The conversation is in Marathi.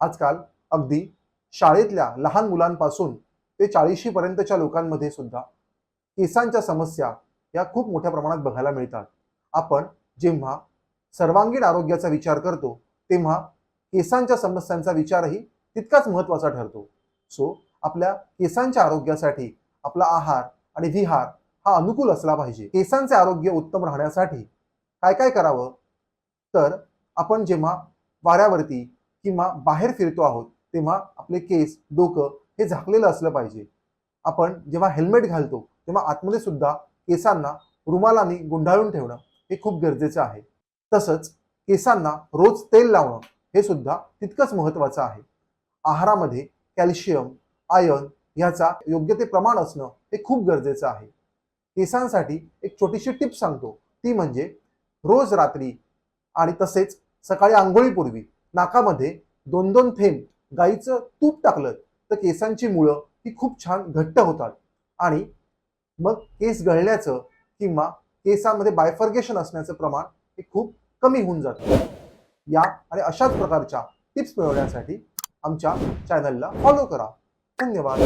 आजकाल अगदी शाळेतल्या लहान मुलांपासून ते चाळीशी पर्यंतच्या लोकांमध्ये सुद्धा केसांच्या समस्या या खूप मोठ्या प्रमाणात बघायला मिळतात. आपण जेव्हा सर्वांगीण आरोग्याचा विचार करतो तेव्हा केसांच्या समस्यांचा विचारही तितकाच महत्त्वाचा ठरतो. सो आपल्या केसांच्या आरोग्यासाठी आपला आहार आणि विहार हा अनुकूल असला पाहिजे. केसांचे आरोग्य उत्तम राहण्यासाठी काय काय करावं? तर आपण जेव्हा वाऱ्यावरती किंवा बाहेर फिरतो आहोत तेव्हा आपले केस डोकं हे झाकलेलं असलं पाहिजे. आपण जेव्हा हेल्मेट घालतो तेव्हा आतमध्ये सुद्धा केसांना रुमालाने गुंडाळून ठेवणं हे खूप गरजेचं आहे. तसंच केसांना रोज तेल लावणं हे सुद्धा तितकंच महत्त्वाचं आहे. आहारामध्ये कॅल्शियम आयर्न ह्याचा योग्य ते प्रमाण असणं हे खूप गरजेचं आहे. केसांसाठी एक छोटीशी टिप सांगतो. ती म्हणजे रोज रात्री आणि तसेच सकाळी आंघोळीपूर्वी नाकामध्ये दोन दोन थेंब गाईचं तूप टाकलं तर केसांची मुळं ही खूप छान घट्ट होतात. आणि मग केस गळण्याचं किंवा केसांमध्ये बायफर्गेशन असण्याचं प्रमाण हे खूप कमी होऊन जातं. या आणि अशाच प्रकारच्या टिप्स मिळवण्यासाठी आमच्या चॅनलला फॉलो करा. धन्यवाद.